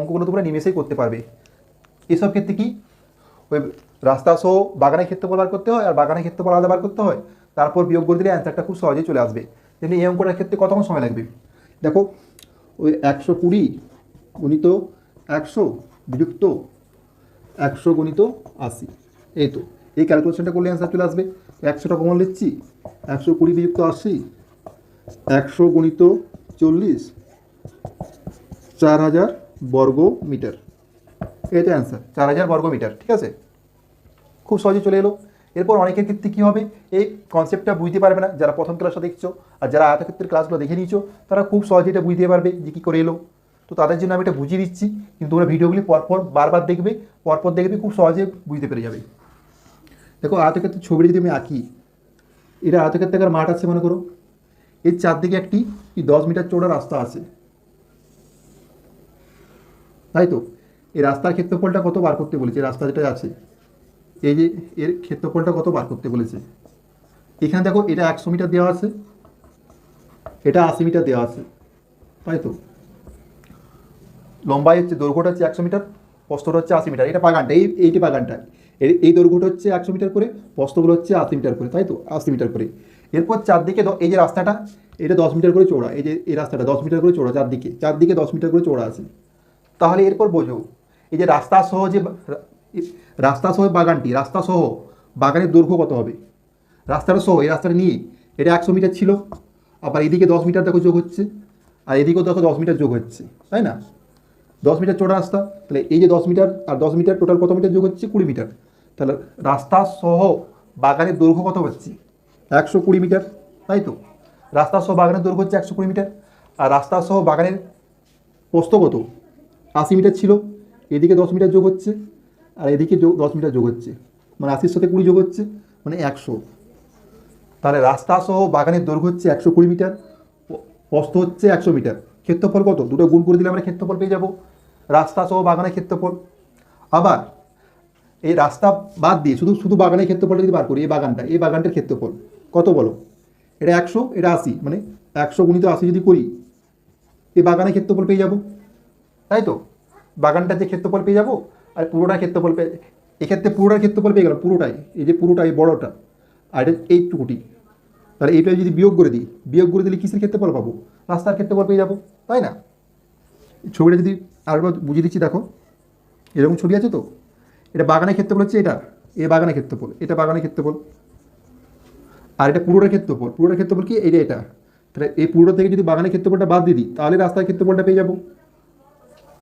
অঙ্কগুলো তোমরা নিমেষেই করতে পারবে। এসব ক্ষেত্রে কি? ওই রাস্তা সহ বাগানের ক্ষেত্রফল বার করতে হয় আর বাগানের ক্ষেত্রফল আলাদা বার করতে হয়। তারপর বিয়োগ করে দিলে অ্যান্সারটা খুব সহজেই চলে আসবে। তেমনি এই অঙ্কটার ক্ষেত্রে কতক্ষণ সময় লাগবে? দেখো, ওই একশো কুড়ি গুণিত একশো বিযুক্ত একশো গুণিত আশি। এই তো, এই ক্যালকুলেশনটা করলে অ্যান্সার চলে আসবে। একশোটা কমন লিখছি, একশো কুড়ি বিযুক্ত আশি, একশো গুণিত চল্লিশ, চার হাজার বর্গ মিটার এটা অ্যান্সার চার হাজার বর্গ মিটার ঠিক আছে? খুব সহজে চলে এলো। এরপর অনেকের ক্ষেত্রে কী হবে? এই কনসেপ্টটা বুঝতে পারবে না। যারা প্রথম ক্লাসটা দেখছ আর যারা আয়তক্ষেত্রের ক্লাসগুলো দেখে নিয়েছো, তারা খুব সহজে এটা বুঝতে পারবে যে কী করে এলো। তো তাদের জন্য আমি এটা বুঝিয়ে দিচ্ছি, কিন্তু তোমরা ভিডিওগুলি পরপর বারবার দেখবে, পরপর দেখবে খুব সহজে বুঝতে পেরে যাবে। দেখো, আয়তক্ষেত্রের ছবিটা যদি আমি আঁকি এটা আয়তক্ষেত্রাকার মাঠ আছে মনে করো। এর চারদিকে একটি দশ মিটার চৌড়া রাস্তা আছে। তাই তো? এই রাস্তার ক্ষেত্রফলটা কত বার করতে বলেছে? রাস্তা যেটা আছে, এই যে এর ক্ষেত্রফলটা কত বার করতে বলেছে? এখানে দেখো, এটা একশো মিটার দেওয়া আছে, এটা আশি মিটার দেওয়া আছে, তাই তো? লম্বাই হচ্ছে দৈর্ঘ্যটা হচ্ছে একশো মিটার প্রস্তটা হচ্ছে আশি মিটার, এটা বাগানটা, এই, এইটি বাগানটা এই এই দৈর্ঘ্যটা হচ্ছে একশো মিটার করে প্রস্তগুলো হচ্ছে আশি মিটার করে, তাই তো? আশি মিটার করে। এরপর চারদিকে এই যে রাস্তাটা, এটা দশ মিটার করে চৌড়া এই যে, এই রাস্তাটা দশ মিটার করে চৌড়া চারদিকে চারদিকে দশ মিটার করে চৌড়া আছে। তাহলে এরপর বোঝো, এই যে রাস্তা সহ যে রাস্তা সহ বাগানটি, রাস্তা সহ বাগানের দৈর্ঘ্য কত হবে? রাস্তাটা সহ, এই রাস্তাটা নিয়ে, এটা একশো মিটার ছিল, আবার এদিকে দশ মিটার দেখো যোগ হচ্ছে, আর এদিকেও দেখো দশ মিটার যোগ হচ্ছে, তাই না? দশ মিটার চৌড়া রাস্তা, তাহলে এই যে দশ মিটার আর দশ মিটার টোটাল কত মিটার যোগ হচ্ছে? কুড়ি মিটার। তাহলে রাস্তা সহ বাগানের দৈর্ঘ্য কত হচ্ছে? একশো কুড়ি মিটার, তাই তো? রাস্তা সহ বাগানের দৈর্ঘ্য হচ্ছে একশো কুড়ি মিটার, আর রাস্তা সহ বাগানের প্রস্থ কত? আশি মিটার ছিল, এদিকে দশ মিটার যোগ হচ্ছে আর এদিকে যোগ দশ মিটার যোগ হচ্ছে। মানে আশির সাথে কুড়ি যোগ হচ্ছে মানে একশো। তাহলে রাস্তা সহ বাগানের দৈর্ঘ্য হচ্ছে একশো কুড়ি মিটার, প্রস্থ হচ্ছে একশো মিটার। ক্ষেত্রফল কত? দুটো গুণ করে দিলে আমরা ক্ষেত্রফল পেয়ে যাব। রাস্তা সহ বাগানের ক্ষেত্রফল। আবার এই রাস্তা বাদ দিয়ে শুধু শুধু বাগানের ক্ষেত্রফলটা যদি বার করি, এই বাগানটা, এই বাগানটার ক্ষেত্রফল কত বলো? এটা একশো, এটা আশি মানে একশো গুণিত আশি যদি করি, এই বাগানের ক্ষেত্রফল পেয়ে যাব। তাই তো? বাগানটার যে ক্ষেত্রফল পেয়ে যাব, আর পুরোটা ক্ষেত্রফল পেয়ে এক্ষেত্রে পুরোটার ক্ষেত্রফল পেয়ে গেলাম, পুরোটাই। এই যে পুরোটা এই বড়োটা। আর এটা এইটুকুটি। তাহলে এইটা যদি বিয়োগ করে দিই, বিয়োগ করে দিলে কিসের ক্ষেত্রফল পাবো? রাস্তার ক্ষেত্রফল পেয়ে যাব, তাই না? ছবিটা যদি আরেকবার বুঝিয়ে দিচ্ছি, দেখো। এরকম ছবি আছে তো? এটা বাগানের ক্ষেত্রফল হচ্ছে এটা, এ বাগানের ক্ষেত্রফল, এটা বাগানের ক্ষেত্রফল। আর এটা পুরোটার ক্ষেত্রফল পুরোটার ক্ষেত্রফল কি? এটা এটা। তাহলে এই পুরোটা থেকে যদি বাগানের ক্ষেত্রফলটা বাদ দিয়ে দিই, তাহলে রাস্তার ক্ষেত্রফলটা পেয়ে যাব।